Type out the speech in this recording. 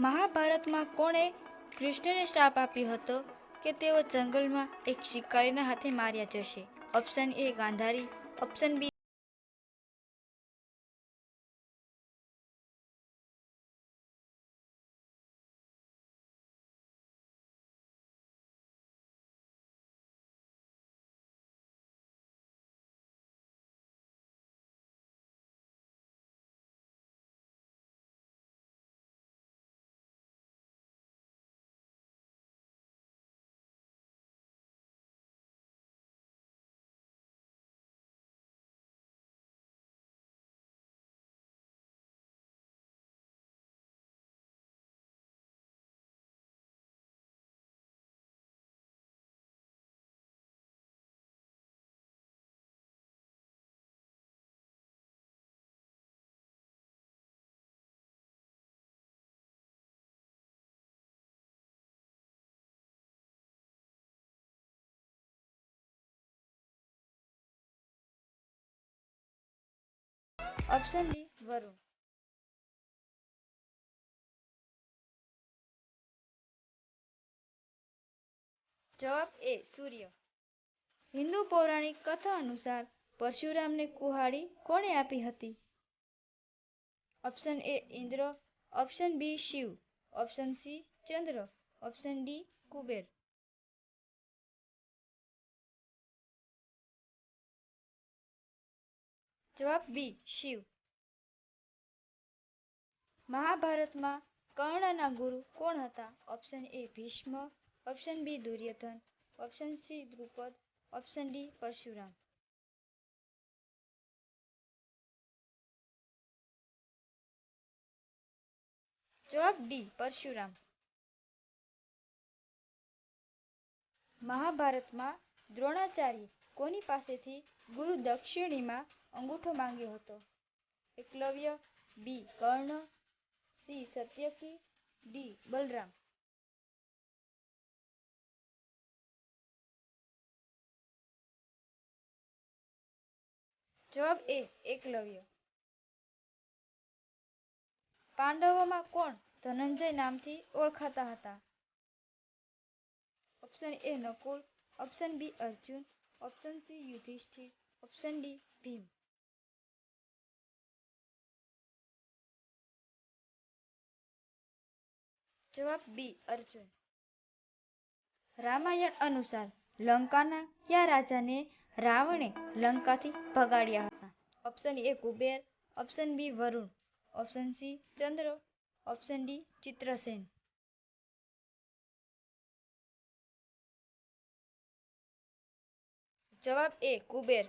મહાભારતમાં કોણે કૃષ્ણને શ્રાપ આપ્યો હતો કે તેઓ જંગલમાં એક શિકારીના હાથે માર્યા જશે? Option A Gandhari, option B option D Varun. જવાબ એ સૂર્ય. હિન્દુ પૌરાણિક કથા અનુસાર પરશુરામને કુહાડી કોણે આપી હતી? Option A Indra, option B Shiv, option C Chandra, option D Kuber. જવાબ બી શિવ. મહાભારતમાં કર્ણના ગુરુ કોણ હતા? Option A Bhishma, option B Duryodhan, option C Drupad, option D Parshuram. જવાબ ડી પરશુરામ. મહાભારતમાં દ્રોણાચાર્ય કોની પાસેથી ગુરુ દક્ષિણીમાં અંગૂઠો માંગ્યો હતો? Eklavya, B Karna, C Satyaki, D Balram. જવાબ એ એકલવ્ય. પાંડવોમાં કોણ ધનંજય નામથી ઓળખાતા હતા? Option A Nakul, option B Arjun, option C Yudhishthir, option D Bhim. જવાબ બી અર્જુન. રામાયણ અનુસાર લંકાના કયા રાજાને રાવણે લંકાથી ભગાડ્યા હતા? Option A Kuber, option B Varun, option C Chandra, option D Chitrasen. જવાબ એ કુબેર.